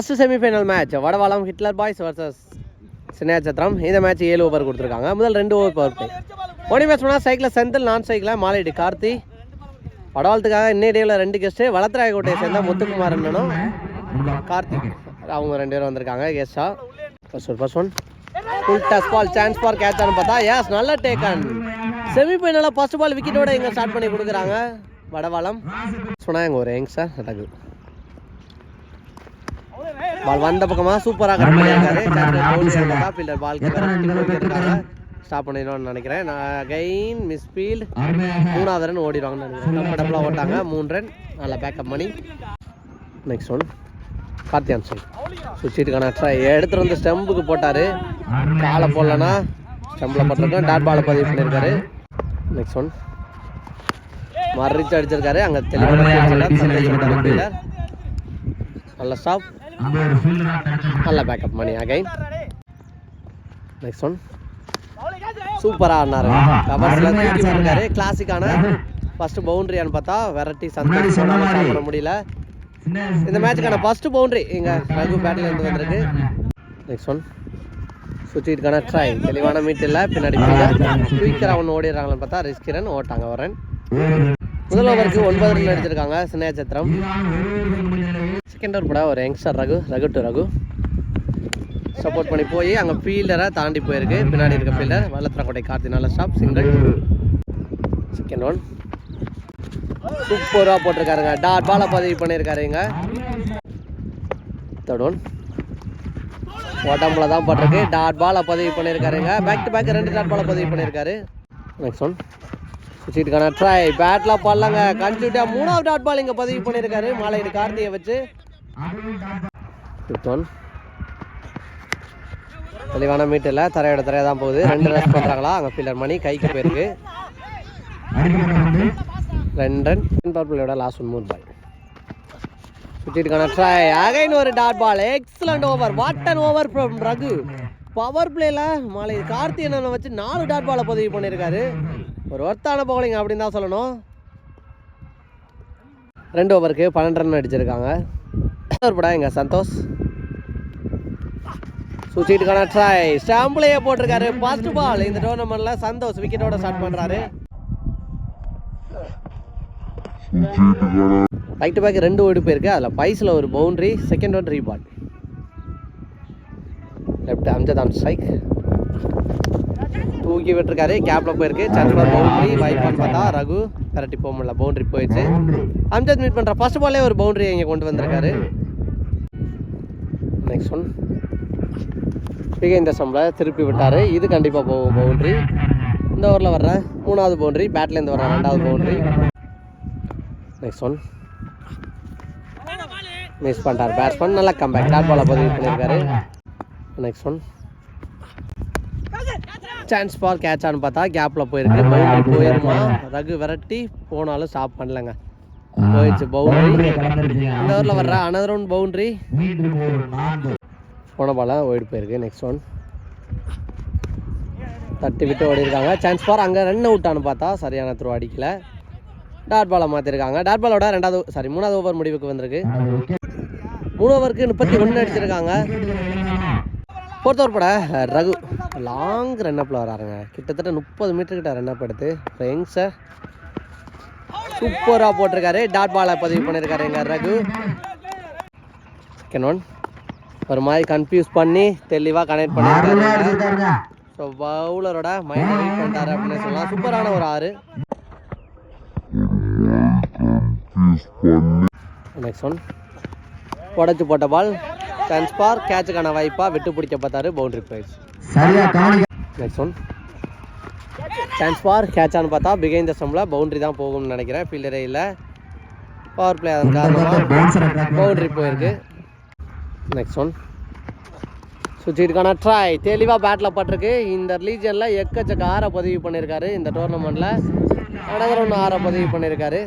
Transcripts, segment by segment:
First semifinal match Vadavalam Hitler boys versus சின்ன இந்த match ஏழு ஓவர் கொடுத்துருக்காங்க. முதல் ரெண்டு ஓவர் பவர் பிளே மேட்ச் பேட்ஸ்மேனாக சைக்கிளில் செந்தில் நான் சைக்கிளில் மாலையீடு கார்த்தி. வடவாளத்துக்காக இன்னையிடையில் ரெண்டு கெஸ்ட்டு வளத்தராயக்கோட்டையை சேர்ந்த முத்துக்குமார் அண்ணனும் கார்த்திக் அவங்க ரெண்டு பேரும் வந்திருக்காங்க கெஸ்டா first one first one full toss ball chance for கேட்சான்னு பார்த்தா எஸ் நல்ல டேக்கன் செமிஃபைனலில் ஃபர்ஸ்ட் பால் விக்கெட்டோட இங்கே ஸ்டார்ட் பண்ணி கொடுக்குறாங்க. வடவாளம். சொன்னால் எங்கள் ஒரு யங்ஸ்டர் சார் பால் வந்த பக்கமா சூப்பரா கட் பண்ணியிருக்காரு. ஃபீல்டர் பால் ஸ்டாப் பண்ணிடுவோம்னு நினைக்கிறேன். நான் அகைன் மிஸ் ஃபீல்ட் மூணாவது ரன் ஓடிடுவாங்கன்னு நினைக்கிறேன். கம்ஃபர்டபுளாக ஓட்டாங்க. மூணு ரன். நல்லா பேக்கப் பண்ணி நெக்ஸ்ட் ஒன் கார்த்தியான் சைட் சுவிட்சிட்டுக்கான ட்ரை எடுத்துட்டு வந்து ஸ்டம்புக்கு போட்டார். காலை போடலன்னா ஸ்டம்பில் போட்டிருக்கோம் டாட் பாலை பதிவு பண்ணியிருக்காரு. நெக்ஸ்ட் ஒன் மறிச்சு அடிச்சிருக்காரு. அங்கே தெளிவான நல்ல ஸ்டாப் நல்ல back up Mani again next one சூப்பராக ஆடினாரு. கவர்ஸில் தூக்கி போட்டிருக்காரு கிளாசிக்கான ஃபர்ஸ்ட் பவுண்டரியான்னு பார்த்தா வெரைட்டி சந்தோஷ் பண்ண முடியல. இந்த மேட்சுக்கான ஃபர்ஸ்ட் பவுண்டரி இங்கே ரகு பேட்டில் இருந்து வந்திருக்கு. நெக்ஸ்ட் ஒன் சுற்றிட்டுக்கான ட்ரை தெளிவான மீட் இல்லை. பின்னாடி குயிக்கராக ஒன்று ஓடிடுறாங்கன்னு பார்த்தா ரிஸ்கிரன் ஓட்டாங்க வரேன் முதல் ஓவருக்கு ஒன்பது ரன் அடிச்சிருக்காங்க சின்ன சத்திரம். செகண்ட் ஓவர் கூட ஒரு youngster Raghu Raghu to Raghu. Support பண்ணி போய் அங்கே ஃபீல்டரை தாண்டி போயிருக்கு. பின்னாடி இருக்க ஃபீல்டர் வல்லத்திரக்கோட்டை கார்த்தி நல்ல ஸ்டாப் சிங்கிள் செகண்ட் ஒன் சூப்பராக போட்டிருக்காருங்க. டாட் பாலை பதிவு பண்ணியிருக்காருங்க தேர்ட் ஒன் உடம்புல தான் போட்டிருக்கு. டாட் பாலை பதிவு பண்ணியிருக்காருங்க பேக் டு பேக் ரெண்டு டாட் பாலை பதிவு பண்ணியிருக்காரு. நெக்ஸ்ட் ஒன் சுற்றிட்டுக்கான ட்ரை பேட்லாம் பண்ணலங்க கன்சியூட்டியா மூணாவது டாட் பால் இங்கே பதிவு பண்ணியிருக்காரு. மாலையீடு கார்த்தியை வச்சு. ஒன் தெளிவான மீட்டில் தரையோட தரையாக தான் போகுது. ரெண்டு ரன் பண்ணுறாங்களா அங்கே ஃபீல்டர் மணி. கைக்கு போயிருக்கு. ரெண்டு ரன் பவர் பிளேயோட லாஸ்ட் ஒன் மூணு பால் சுற்றிட்டுக்கான ட்ரை அகைன் ஒரு dot ball excellent over what an over from Raghu power பிளேல மாலை கார்த்தி என்ன வச்சு நாலு டாட் பாலை பதிவு பண்ணியிருக்காரு. ஒரு ஒர்த்தான பவுலிங் அப்படின்னு தான் சொல்லணும். ரெண்டு ஓவருக்கு பன்னெண்டு ரன் அடிச்சிருக்காங்க. ஒரு படம் எங்க சந்தோஷ். சுச்சிட்டுக்கான ட்ரை ஸ்டாம்ப்லேயே போட்டிருக்காரு. ஃபர்ஸ்ட் பால் இந்த டோர்னமெண்ட்ல சந்தோஷ் விக்கெட்டோட ஸ்டார்ட் பண்றாரு. பேக் டு பேக் ரெண்டு ஓடி போயிருக்கு அதில் பைஸில் ஒரு பவுண்டரி செகண்ட் ஒன் ரீபால் லெஃப்ட் அம்ஜத் ஆன் ஸ்ட்ரைக் தூக்கி விட்டுருக்காரு. கேப்பில் போயிருக்கு. சர்ச்சில் பவுண்ட்ரி பவுண்டரி பார்த்தா ரகு. கரெக்டி போக முடியல பவுண்டரி போயிடுச்சு. அம்ஜத் மீட் பண்ணுற ஃபர்ஸ்ட் பாலே ஒரு பவுண்டரி இங்கே கொண்டு வந்திருக்காரு. நெக்ஸ்ட் ஒன் பிகை இந்த சம்பளம் திருப்பி விட்டார். இது கண்டிப்பாக போகும் பவுண்டரி இந்த ஓவரில் வர்றேன் மூணாவது பவுண்டரி பேட்லேருந்து வர்றேன் ரெண்டாவது பவுண்டரி நெக்ஸ்ட் ஒன் மிஸ் பண்ணிட்டார். பேட்ஸ்மேன் நல்லா கம்பேக் டாட் பாலை பதிவு பண்ணியிருக்காரு. Next one chance for catch ஆன்னு பார்த்தா கேப்பில் போயிருக்கு. பவுண்டரி போயிருமா? ரகு விரட்டி போனாலும் ஸ்டாப் பண்ணலங்க. போயிடுச்சு பவுண்டரி இந்த ஓவரில் வர்ற? அனதர் ஒன் பவுண்டரி போன பால ஓடி போயிருக்கு. நெக்ஸ்ட் ஒன் தட்டி விட்டு ஓடி இருக்காங்க சான்ஸ் ஃபார் அங்கே ரன் அவுட்டானு பார்த்தா சரியான த்ரோ அடிக்கல. டாட் பாலை மாற்றிருக்காங்க டாட் பாலோட ரெண்டாவது சாரி மூணாவது ஓவர் முடிவுக்கு வந்திருக்கு. மூணு ஓவருக்கு முப்பத்தி ஒன்று அடிச்சிருக்காங்க. ஃபோர்த் ஓவர் பட ரகு லாங் ரன்னப்பில் வராருங்க. கிட்டத்தட்ட முப்பது மீட்டர் கிட்ட ரன்னப் எடுத்து யங்ஸர் சூப்பராக போட்டிருக்காரு. டாட் பாலை பதிவு பண்ணியிருக்காரு எங்க ரகு. செகண்ட் ஒன் ஒரு மாதிரி கன்ஃபியூஸ் பண்ணி தெளிவாக கனெக்ட் பண்ணியிருக்காரு ஸோ பவுலரோட மைண்டை ரீட் பண்ணிட்டாரு அப்படின்னு சொல்லலாம். சூப்பரான ஒரு ஆறு. நெக்ஸ்ட் ஒன் உடச்சு போட்ட பால் சான்ஸ் பார் கேட்சுக்கான வாய்ப்பாக விட்டு பிடிக்க பார்த்தாரு பவுண்டரி போயிடுச்சு நெக்ஸ்ட் ஒன் சான்ஸ் பார் கேட்சான்னு பார்த்தா பிகைன் த சம்மில் பவுண்டரி தான் போகும்னு நினைக்கிறேன். ஃபீல்டரே இல்லை. பவர் பிளே அதன் காரணமாக பவுண்டரி போயிருக்கு. நெக்ஸ்ட் ஒன் சுற்றிட்டுக்கான ட்ரை தெளிவாக பேட்டில் பட்டிருக்கு. இந்த ரிலீஜனில் எக்கச்சக்க ஆறை பதிவு பண்ணியிருக்காரு இந்த டோர்னமெண்ட்டில் அனதர் ஒன்று ஆறை பதிவு பண்ணியிருக்காரு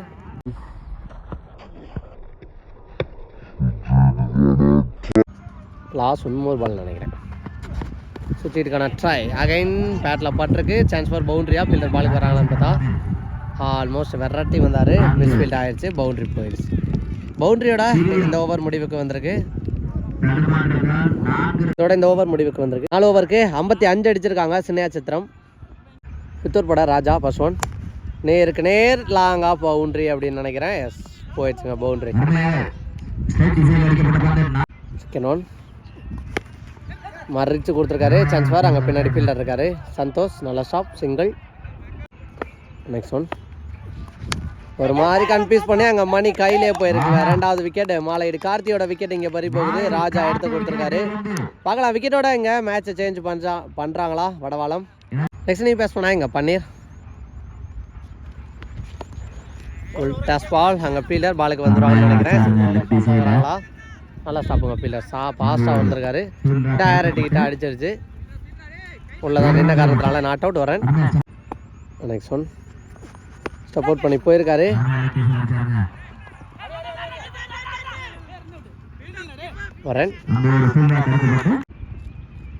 லாஸ்ட் ஒன் பால் நினைக்கிறேன். சுற்றிட்டுக்கான ட்ரை அகைன் பேட்டில் பட்டிருக்கு. சான்ஸ் ஃபார் பவுண்ட்ரியாக ஃபீல்டர் பாலுக்கு வராங்களான்னு பார்த்தா ஆல்மோஸ்ட் வெரைட்டி வந்தார். மிஸ்ஃபீல்ட் ஆயிடுச்சு. பவுண்டரி போயிடுச்சு. பவுண்டரியோட இந்த ஓவர் முடிவுக்கு வந்திருக்கு. இதோட இந்த ஓவர் முடிவுக்கு வந்திருக்கு. நாலு ஓவருக்கு ஐம்பத்தி அஞ்சு அடிச்சிருக்காங்க. சின்னையா சித்திரம். பித்தூர் பட ராஜா பஸ்வன் நேருக்கு நேர் லாங்கா பவுண்ட்ரி அப்படின்னு நினைக்கிறேன். எஸ் போயிடுச்சுங்க பவுண்ட்ரி சிக்கன் ஒன் மறிச்சு கொடுத்துருக்காரு. சான்ஸ் பார் அங்கே பின்னாடி ஃபீல்டர் இருக்காரு. சந்தோஷ் நல்ல ஸ்டாப் சிங்கிள் நெக்ஸ்ட் ஒன் ஒரு மாதிரி கன்ஃபியூஸ் பண்ணி அங்கே மணி கையிலே போயிருக்கு. ரெண்டாவது விக்கெட் மாலையீடு கார்த்தியோட விக்கெட் இங்கே பறி போகுது. ராஜா எடுத்து கொடுத்துருக்காரு. பார்க்கலாம் விக்கெட்டோட இங்கே மேட்சை சேஞ்ச் பண்ணுறா பண்ணுறாங்களா வடவாளம். நெக்ஸ்ட் நீ பேஸ் பண்ணா இங்கே பன்னீர். டஸ் பால் அங்கே ஃபீல்டர் பாலுக்கு வந்துடுவாங்கன்னு நினைக்கிறேன். நல்லா ஸ்டாப்புங்க ஃபீல்டர் சா ஃபாஸ்ட்டாக வந்திருக்காரு. டேரக்ட் அடிச்சிருச்சு. உள்ளதான் நின்ன காரணத்தினால நாட் அவுட் வரேன். நெக்ஸ்ட் ஒன் சப்போர்ட் பண்ணி போயிருக்காரு. வரேன்.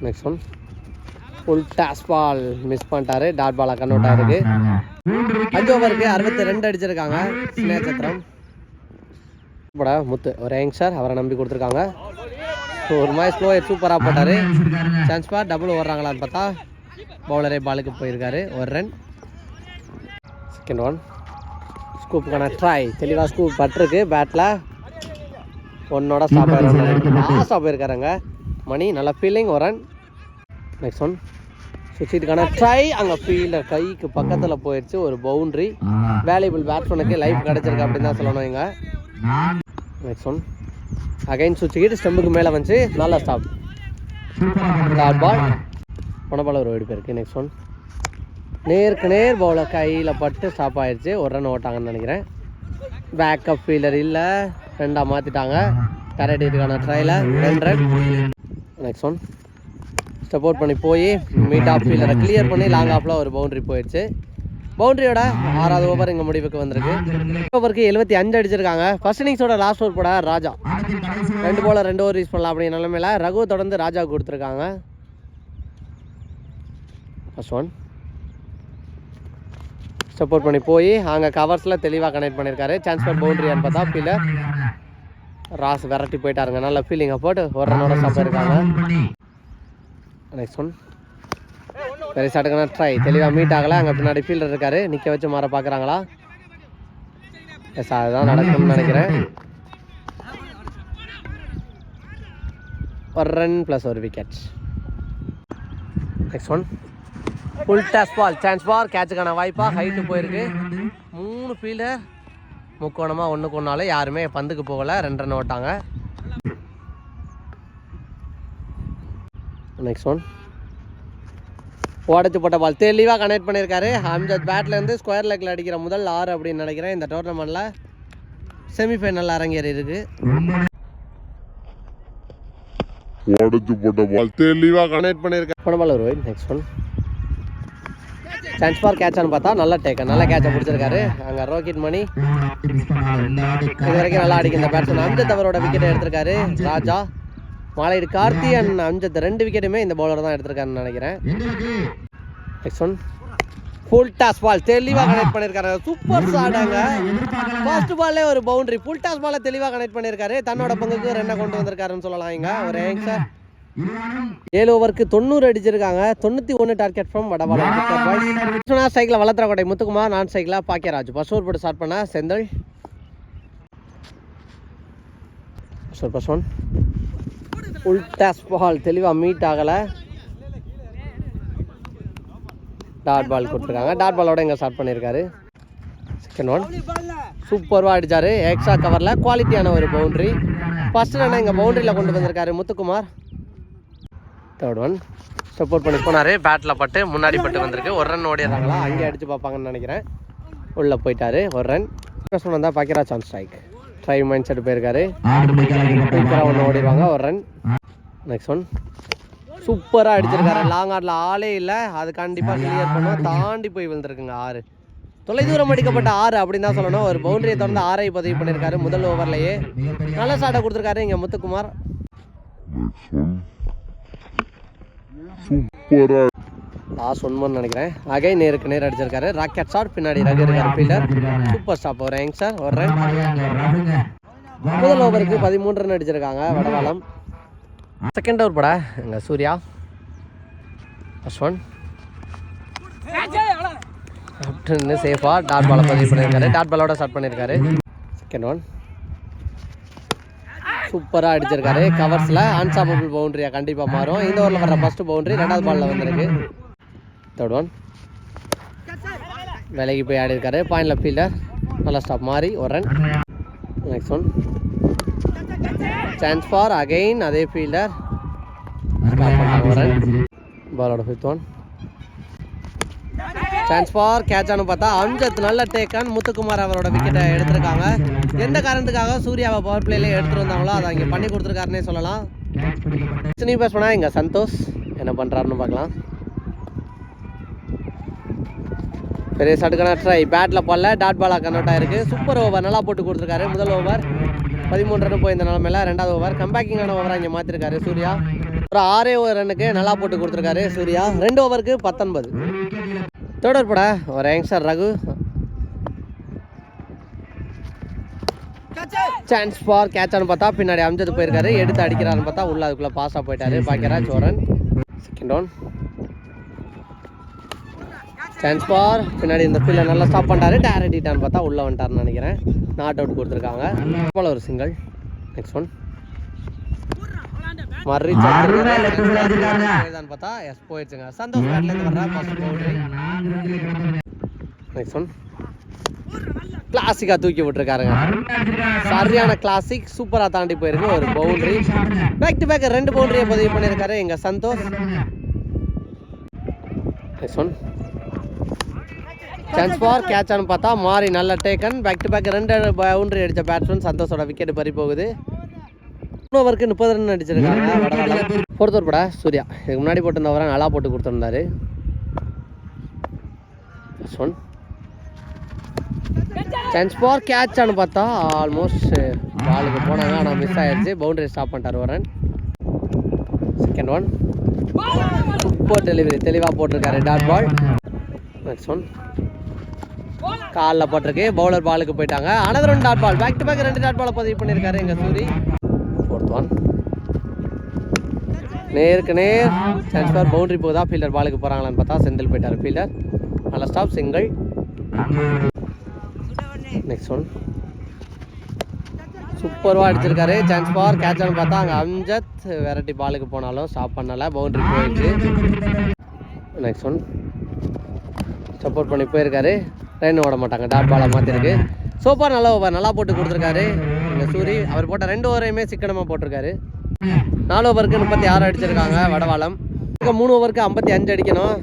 Next one full toss ball miss பண்ணிட்டாரு. டாட் பாலாக கன்வெர்ட் ஆயிருக்கு. அஞ்சு ஓவருக்கு அறுபத்தி ரெண்டு அடிச்சிருக்காங்க. சின்ன சத்திரம் போட முத்து. ஒரு யங்ஸ்டர் அவரை நம்பி கொடுத்துருக்காங்க. ஸோ ஒரு மாதிரி ஸ்லோ சூப்பராக போட்டார். சான்ஸ் பார் டபுள் ஓடுறாங்களான்னு பார்த்தா பவுலரே பாலுக்கு போயிருக்காரு. ஒரு ரன் செகண்ட் ஒன் ஸ்கூப்புக்கான ட்ரை தெளிவாக ஸ்கூப் பட்டிருக்கு பேட்டில் ஒன்னோட லாஸ்டாக போயிருக்காருங்க மணி நல்ல ஃபீலிங் ஒரு ரன் நெக்ஸ்ட் ஒன் சுவிட்சுக்கான ட்ரை அங்கே ஃபீல்டர் கைக்கு பக்கத்தில் போயிடுச்சு ஒரு பவுண்ட்ரி வேல்யூபிள் பேட்ஸ்மேனுக்கு லைஃப் கிடச்சிருக்கு அப்படின்னு தான் சொல்லணும் இங்கே. நெக்ஸ்ட் ஒன் அகைன் சுவிச்சுக்கிட்டு ஸ்டெம்புக்கு மேலே வந்துச்சு. நல்லா ஸ்டாப் டாட் பால் பணப்பால் ஒரு வெடிப்பு போயிருக்கு. நெக்ஸ்ட் ஒன் நேருக்கு நேர் பவுலர் கையில் பட்டு ஸ்டாப் ஆயிடுச்சு ஒரு ரன் ஓட்டாங்கன்னு நினைக்கிறேன். பேக்கப் ஃபீல்டர் இல்லை. ரெண்டாக மாற்றிட்டாங்க கரெக்ட் இதுக்கான ட்ரையில் ரெண்டு ரன் நெக்ஸ்ட் ஒன் சப்போர்ட் பண்ணி போய் மீட் ஆஃப் ஃபீல்டரை கிளியர் பண்ணி லாங் ஆஃபில் ஒரு பவுண்ட்ரி போயிடுச்சு பவுண்டரியோட ஆறாவது ஓவர் இங்கே முடிவுக்கு வந்திருக்கு. ஓவருக்கு எழுபத்தி அஞ்சு அடிச்சிருக்காங்க. ஃபர்ஸ்ட் இன்னிங்ஸோட லாஸ்ட் ஓவர் போட ராஜா. ரெண்டு போல ரெண்டு ஓவர் யூஸ் பண்ணலாம் அப்படிங்கிற நிலமையில ரகு தொடர்ந்து ராஜா கொடுத்துருக்காங்க. ஃபர்ஸ்ட் ஒன் சப்போர்ட் பண்ணி போய் அங்கே கவர்ஸில் தெளிவாக கனெக்ட் பண்ணியிருக்காரு சான்ஸ் ஃபார் பவுண்டரியான்னு பார்த்தா ஃபீலர் ராஸ் விரட்டி போயிட்டாருங்க. நல்ல ஃபீலிங்கை போட்டு ஒரு ரன்னோட ஸ்டாப் இருக்காங்க நெக்ஸ்ட் ஒன் வெரி ஷாட்டுக்கான ட்ரை தெளிவாக மீட் ஆகலை. அங்கே பின்னாடி ஃபீல்டர் இருக்காரு. நிற்க வச்சு மாற பார்க்குறாங்களா எஸ் அதுதான் நடக்கும்னு நினைக்கிறேன். ஒரு ரன் ப்ளஸ் ஒரு wicket next one full toss ball chance for கேட்சுக்கான வாய்ப்பாக ஹைட்டு போயிருக்கு. மூணு ஃபீல்டர் முக்கோணமாக ஒன்றுக்கு ஒன்றாலும் யாருமே பந்துக்கு போகலை. ரெண்டு ரன் ஓட்டாங்க. நெக்ஸ்ட் ஒன் உடச்சி போட்ட பால் தெளிவாக கனெக்ட் பண்ணியிருக்காரு. அம்ஜத் பேட்லேருந்து ஸ்கொயர் லெக்கில் அடிக்கிற முதல் ஆறு அப்படின்னு நினைக்கிறேன். இந்த டோர்னமெண்ட்டில் செமிஃபைனல் அரங்கேறி இருக்கு. உடச்சு போட்ட பால் தெளிவாக கனெக்ட் பண்ணியிருக்காரு போன பால் ஒரு நெக்ஸ்ட் ஒன் சான்ஸ் ஃபார் கேட்சான்னு பார்த்தா நல்ல டேக்கர் நல்ல கேட்சை பிடிச்சிருக்காரு. அங்கே ரோஹித் மணி. இது வரைக்கும் நல்லா அடிக்கும் இந்த பேட்ஸ்மேன் அம்ஜத் அவரோட விக்கெட்டை எடுத்திருக்காரு. ராஜா. மாலையீடு கார்த்தி அண்ட் அம்ஜத் ரெண்டு விக்கெட்டுமே இந்த பவுலர் தான் எடுத்திருக்காருன்னு நினைக்கிறேன். Next one full toss ball தெளிவாக கனெக்ட் பண்ணியிருக்காரு சூப்பர் ஷாட்டாங்க ஃபர்ஸ்ட் பால்லே ஒரு பவுண்டரி ஃபுல் டாஸ் பாலை தெளிவாக கனெக்ட் பண்ணியிருக்காரு தன்னோட பங்குக்கு ரெண்டை கொண்டு வந்திருக்காருன்னு சொல்லலாம் இங்க. ஒரு ஏங்ஸர் ஏழு ஓவருக்கு தொண்ணூறு அடிச்சிருக்காங்க. தொண்ணூற்றி ஒன்று டார்கெட் ஃப்ரம் வடபாலம் சைக்கிள் வளர்த்துறக்கோட்டை முத்துக்குமார் நான் சைக்கிளா பாக்கியராஜ். ஃபர்ஸ்ட் ஓவர் போட்டு ஸ்டார்ட் பண்ண Senthil. First one full toss ball தெளிவாக மீட் ஆகலை. டாட் பால் கொடுத்துருக்காங்க. டாட் பாலோட இங்கே ஸ்டார்ட் பண்ணியிருக்காரு செகண்ட் ஒன் சூப்பர்வாக அடித்தார் எக்ஸ்ட்ரா கவரில் குவாலிட்டியான ஒரு பவுண்ட்ரி ஃபஸ்ட்டு ரன் இங்கே பவுண்டரியில் கொண்டு வந்திருக்காரு முத்துக்குமார். தேர்ட் ஒன் சப்போர்ட் பண்ணி போனார். பேட்டில் பட்டு முன்னாடி பட்டு வந்திருக்கு. ஒரு ரன் ஓடிடுறாங்களா? அங்கே அடித்து பார்ப்பாங்கன்னு நினைக்கிறேன். உள்ளே போயிட்டார். ஒரு ரன் ஃபர்ஸ்ட் வந்தால் பாக்கிரா chance strike try mind set போயிருக்காரு. சூப்பராக ஒன்று ஓடிடுவாங்க ஒரு ரன் நெக்ஸ்ட் ஒன் சூப்பராக அடிச்சிருக்காரு. லாங் ஆடில் ஆளே இல்லை. அது கண்டிப்பாக கிளியர் பண்ணுவோம் தாண்டி போய் விழுந்திருக்குங்க ஆறு. தொலைதூரம் அடிக்கப்பட்ட ஆறு அப்படின்னு தான் சொல்லணும். ஒரு பவுண்டரியை தொடர்ந்து ஆறை பதிவு பண்ணியிருக்காரு முதல் ஓவர்லேயே நல்ல ஷாட்டை கொடுத்துருக்காரு இங்கே முத்துக்குமார். சூப்பராக லாஸ்ட் ஒன் நினைக்கிறேன். அகை நேருக்கு நேர் அடிச்சிருக்காரு. ராக்கெட் ஷாட் பின்னாடி ரகு இருக்காரு ஃபீல்டர் சூப்பர் ஸ்டாப் ஒரு சார் ஒரு ரன் முதல் ஓவருக்கு பதிமூன்று ரன் அடிச்சிருக்காங்க வடவாளம். செகண்ட் ஓவர் பட எங்க சூர்யா. ஃபர்ஸ்ட் ஒன் அப்படின்னு சேஃபாக டாட் பாலை பதிவு பண்ணியிருக்காரு டாட் பாலோட ஸ்டார்ட் பண்ணியிருக்காரு செகண்ட் ஒன் சூப்பராக அடிச்சிருக்காரு. கவர்ஸில் அன்சாமபிள் பவுண்ட்ரியாக கண்டிப்பாக மாறும். இந்த ஓவரில் வர ஃபஸ்ட்டு பவுண்டரி ரெண்டாவது பாலில் வந்திருக்கு. தேர்ட் ஒன் விலைக்கு போய் ஆடி இருக்காரு. பாயிண்ட்ல ஃபீல்டர் நல்லா ஸ்டாப் மாறி ஒரு run next one chance for again அதே ஃபீல்டர் ஒரு ரன் பாலோட ஃபிஃப்த் ஒன் சான்ஸ் ஃபார் கேட்சானு பார்த்தா அம்ஜத் நல்ல டேக்கன் முத்துக்குமார் அவரோட விக்கெட்டை எடுத்திருக்காங்க. எந்த காரணத்துக்காக சூர்யாவை பவர் பிளேல எடுத்துட்டு வந்தாங்களோ அதை இங்கே பண்ணி கொடுத்துருக்காருன்னே சொல்லலாம். சினி பேஸ் பண்ணா இங்கே சந்தோஷ் என்ன பண்ணுறாருன்னு பார்க்கலாம். பெரிய சடுக்கான ட்ரை பேட்டில் போடல. டாட் பாலாக கன்வெர்ட் ஆயிருக்கு. சூப்பர் ஓவர் நல்லா போட்டு கொடுத்துருக்காரு. முதல் ஓவர் பதிமூன்று ரன் போய் இந்த நிலமையில. ரெண்டாவது ஓவர் கம்பேக்கிங்கான ஓவராக இங்கே மாற்றிருக்காரு சூர்யா. ஒரு ஆறே ஓவர் ரன்னுக்கு நல்லா போட்டு கொடுத்துருக்காரு சூர்யா. ரெண்டு ஓவருக்கு பத்தொன்பது. தேர்ட் பட. ஒரு யங்ஸ்டர் ரகு. சான்ஸ் ஃபார் கேட்சான்னு பார்த்தா பின்னாடி அம்ஜது போயிருக்காரு. எடுத்து அடிக்கிறாருன்னு பார்த்தா உள்ள அதுக்குள்ளே பாஸாக போயிட்டாரு. பாக்கியராஜ் சோரன் செகண்ட் ஒன் சான்ஸ் ஃபார் பின்னாடி இந்த ஃபீல்டை நல்லா ஸ்டாப் பண்ணிட்டாரு. டேரக்ட் ஹிட்டான்னு பார்த்தா உள்ளே வந்துட்டாருன்னு நினைக்கிறேன். நாட் அவுட் கொடுத்துருக்காங்க. போல ஒரு சிங்கிள் நெக்ஸ்ட் ஒன் மர்ரி பார்த்தா எஸ் போயிடுச்சுங்க. சந்தோஷ் பேட்லேருந்து வர்ற. ஃபர்ஸ்ட் பவுண்டரி நெக்ஸ்ட் ஒன் கிளாசிக்காக தூக்கி விட்டுருக்காருங்க. சரியான கிளாசிக் சூப்பராக தாண்டி போயிருக்கு. ஒரு பவுண்டரி பேக் டு பேக் ரெண்டு பவுண்டரியை பதிவு பண்ணியிருக்காரு எங்கள் Santhosh. Next one chance for கேட்சான்னு பார்த்தா மாறி நல்ல டேக்கன் பேக் டு பேக் ரெண்டு பவுண்டரி அடித்த பேட்ஸ்மேன் சந்தோஷோட விக்கெட் பறி போகுது. ஓவருக்கு முப்பது ரன் அடிச்சிருக்காங்க. வடவாளம் ஃபோர்த் சூர்யா. இதுக்கு முன்னாடி போட்டிருந்தவரை நல்லா போட்டு கொடுத்துருந்தாரு. ஒன் சான்ஸ் ஃபார் கேட்சான்னு பார்த்தா ஆல்மோஸ்ட் பாலுக்கு போனாங்க ஆனால் மிஸ் ஆயிடுச்சு பவுண்டரி ஸ்டாப் பண்ணிட்டார் வரன் செகண்ட் ஒன் சூப்பர் டெலிவரி தெளிவாக போட்டிருக்காரு டாட் பால் நெக்ஸ்ட் ஒன் காலில் போட்டிருக்கு. பவுலர் பாலுக்கு போயிட்டாங்க. Another one dot ball back to back ரெண்டு டாட் பாலை பதிவு பண்ணியிருக்காரு எங்கள் சூரி. ஃபோர்த் ஒன் நேருக்கு நேர் சான்ஸ்ஃபார் பவுண்டரி போகுதா? ஃபீல்டர் பாலுக்கு போகிறாங்களான்னு பார்த்தா செந்தில் போயிட்டார். ஃபீல்டர் நல்ல ஸ்டாப் சிங்கிள் நெக்ஸ்ட் ஒன் சூப்பராக அடிச்சிருக்காரு சான்ஸ் பார் கேட்ச்னு பார்த்தா அங்கே அம்ஜத் வெரைட்டி பாலுக்கு போனாலும் ஸ்டாப் பண்ணலை. பவுண்டரி போயிடுச்சு. நெக்ஸ்ட் ஒன் சப்போர்ட் பண்ணி போயிருக்காரு. ரன் ஓட மாட்டாங்க. டாட் பாலை மாற்றிருக்கு சோப்பா நல்லா ஓவர் நல்லா போட்டு கொடுத்துருக்காரு. எங்கள் சூரி அவர் போட்ட ரெண்டு ஓவரையுமே சிக்கனமாக போட்டிருக்காரு. நாலு ஓவருக்கு முப்பத்தி ஆறு அடிச்சிருக்காங்க வடவாளம். மூணு ஓவருக்கு ஐம்பத்தி அஞ்சு அடிக்கணும்.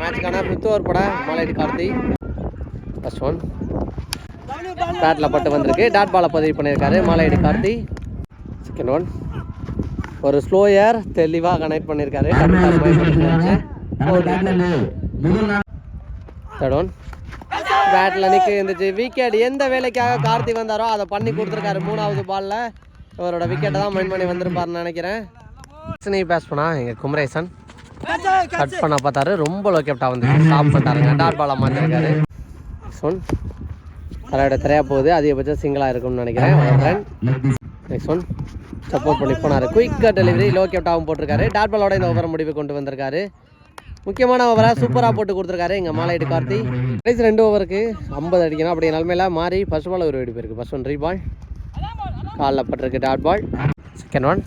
மேட்ச்க்கான ஃபிஃப்த் ஓவர் போட மாலைடி கார்த்தி. ஃபர்ஸ்ட் ஒன் பேட்டில் பட்டு வந்திருக்கு. டாட் பாலை பதிவு பண்ணியிருக்காரு. மாலையடி கார்த்தி. செகண்ட் ஒன் ஒரு ஸ்லோயர் தெளிவாக கனெக்ட் பண்ணியிருக்காரு. தேர்ட் ஒன் பேட்டில் நிற்க இருந்துச்சு விக்கெட் எந்த வேலைக்காக கார்த்திக் வந்தாரோ அதை பண்ணி கொடுத்துருக்காரு மூணாவது பாலில் இவரோட விக்கெட்டை தான் மைண்ட் பண்ணி வந்திருப்பாருன்னு நினைக்கிறேன். சினி பேஸ் பண்ணா எங்கள் குமரேசன். கட் பண்ண பார்த்தாரு. ரொம்ப லோ கேப்டா வந்து ஸ்டாப் பண்ணிட்டாருங்க. டாட் பாலை மாற்றிருக்காரு ஒன் தலையோட திரையா போகுது. அதிகபட்சம் சிங்கிளாக இருக்கும்னு நினைக்கிறேன். நெக்ஸ்ட் ஒன் சப்போர்ட் பண்ணி போனார். குயிக்காக டெலிவரி லோ கேப்டாகவும் போட்டிருக்காரு. டாட் பாலோட இந்த ஓவரை முடிவு கொண்டு வந்திருக்காரு. முக்கியமான ஓவராக சூப்பராக போட்டு கொடுத்துருக்காரு எங்கள் மாலையிட்டு கார்த்தி. கடைசி ரெண்டு ஓவருக்கு ஐம்பது அடிக்கணும். அப்படி நிலமையில மாறி ஃபர்ஸ்ட் பால் ஒரு வெடி போயிருக்கு ஃபர்ஸ்ட் ஒன் ரீபால் காலில் பட்டிருக்கு dot ball second one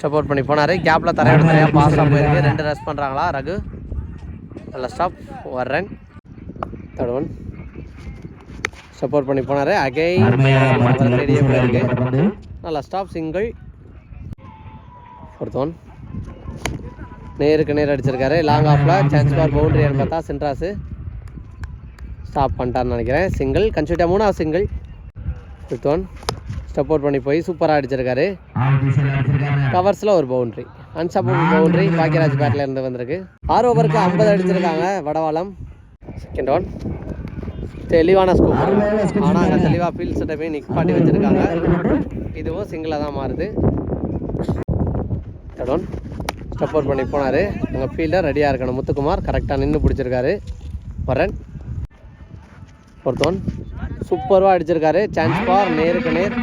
support பண்ணி போனார். கேப்பில் தரையோட தரையாக பாஸாக போயிருக்கு. ரெண்டு ரஸ் பண்ணுறாங்களா ரகு. நல்ல ஸ்டாப் ஒரு ரன் தேர்ட் ஒன் சப்போர்ட் பண்ணி போனார். அகைன் ரெடியே போயிருக்கு. நல்லா ஸ்டாப் சிங்கிள் ஃபோர்த் ஒன் நேருக்கு நேர் அடிச்சிருக்காரு. லாங் ஆஃபில் சான்ஸ் பார் பவுண்டரியான்னு பார்த்தா சென்ட்ராஸு ஸ்டாப் பண்ணிட்டார்னு நினைக்கிறேன். சிங்கிள் கன்சியூட்டா மூணாவது சிங்கிள் ஃபிஃப்த் ஒன் சப்போர்ட் பண்ணி போய் சூப்பராக அடிச்சிருக்காரு. கவர்ஸில் ஒரு பவுண்டரி அன்சப்போர்ட் பவுண்டரி பாக்கியராஜ் பேட்டில் இருந்து வந்திருக்கு. ஆறு ஓவருக்கு ஐம்பது அடிச்சிருக்காங்க. வடவாளம். செகண்ட் ஒன் தெளிவான ஸ்கோப் ஆனால் அங்கே தெளிவாக ஃபீல்ட் செட்டை நிக் பாட்டி வச்சுருக்காங்க. இதுவும் சிங்கிளாக தான் மாறுது. தேர்ட் ஒன் சப்போர்ட் பண்ணி போனார். எங்கள் ஃபீல்டாக ரெடியாக இருக்கணும். முத்துக்குமார் கரெக்டாக நின்று பிடிச்சிருக்காரு. வரன். ஃபோர்த் சூப்பராக அடிச்சிருக்காரு. சான்ஸ் பார் நேருக்கு நேர்.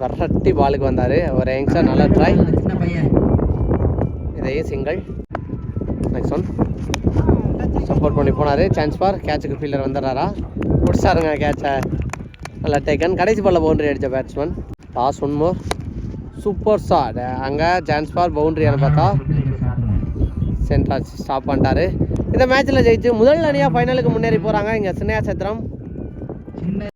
கரெக்டி பாலுக்கு வந்தார். ஒரு யங்ஸ்டர் நல்லா ட்ரை இதே சிங்கிள் நெக்ஸ்ட் ஒன் சப்போர்ட் பண்ணி போனார். சான்ஸ் பார் கேட்சுக்கு ஃபீல்டர் வந்துடுறாரா. பிடிச்சாருங்க கேட்சை நல்லா டேக்கன் கடைசி பாலில் பவுண்டரி அடித்த batsman last one more super shot அங்கே சான்ஸ் பார் பவுண்டரியானு பார்த்தா. சென்ட்ராஜ் ஸ்டாப் பண்ணிட்டாரு. இந்த மேட்ச்சில் ஜெயிச்சு முதல் அணியாக ஃபைனலுக்கு முன்னேறி போகிறாங்க இங்கே சின்னையா சத்திரம்.